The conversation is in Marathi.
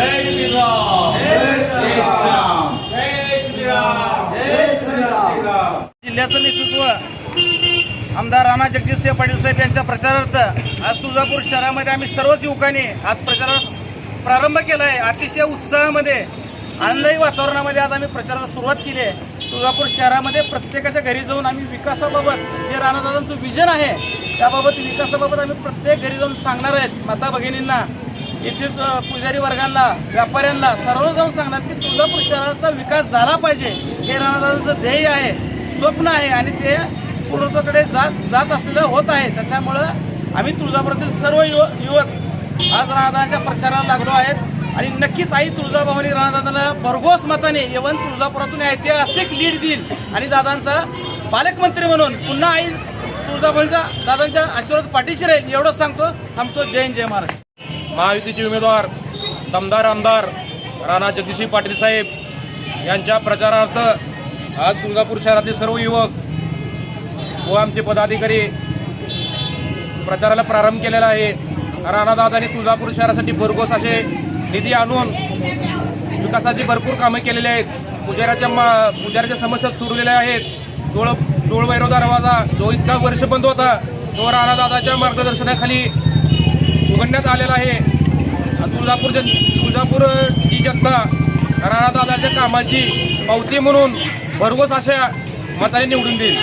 जय श्रीराम. जय श्रीराम जय श्रीराम जिल्ह्याचं नेतृत्व आमदार राणा जगजितसिंह पाटील साहेब यांच्या प्रचारार्थ आज तुळजापूर शहरामध्ये आम्ही सर्वच युवकांनी आज प्रचारात प्रारंभ केला आहे अतिशय उत्साहामध्ये आनंदही वातावरणामध्ये आज आम्ही प्रचाराला सुरुवात केली आहे. तुळजापूर शहरामध्ये प्रत्येकाच्या घरी जाऊन आम्ही विकासाबाबत जे राणादादांचं विजन आहे. त्याबाबत विकासाबाबत आम्ही प्रत्येक घरी जाऊन सांगणार आहेत. माता भगिनींना येथील पुजारी वर्गांना व्यापाऱ्यांना सर्व जाऊन सांगणार की तुळजापूर शहराचा विकास झाला पाहिजे. हे राणादादांचं ध्येय आहे स्वप्न आहे आणि ते पूर्णत्वाकडे जात जात असलेलं होत आहे. त्याच्यामुळं आम्ही तुळजापुरातील सर्व युव युवक आज राणादादांच्या प्रचाराला लागलो आहेत. आणि नक्कीच आई तुळजाभवानी राणादादांना भरघोस मताने येवन तुळजापुरातून ऐतिहासिक लीड देईल. आणि दादांचा पालकमंत्री म्हणून पुन्हा आई तुळजाभवानीचा दादांच्या आशीर्वाद पाठीशी राहील. एवढंच सांगतो. थांबतो. जय हिंद, जय महाराष्ट्र. महायुतीचे उमेदवार दमदार आमदार राणा जगदीशी पाटील साहेब यांच्या प्रचारार्थ आज तुळजापूर शहरातील सर्व युवक व आमचे पदाधिकारी प्रचाराला प्रारंभ केलेला आहे. राणादादांनी तुळजापूर शहरासाठी भरघोस असे निधी आणून विकासाची भरपूर कामे केलेली आहेत. पुजाऱ्याच्या मा- पुजाऱ्याच्या समस्या सुरलेल्या आहेत. डोळ डोळभैरव दरवाजा जो इतका वर्ष बंद होता तो राणादादाच्या मार्गदर्शनाखाली उघडण्यात आलेला आहे. तुळजापूरच्या तुळजापूर जन तुळजापूरची जनता राणादादाच्या कामाची पावती म्हणून भरघोस अशा मताने निवडून देईल.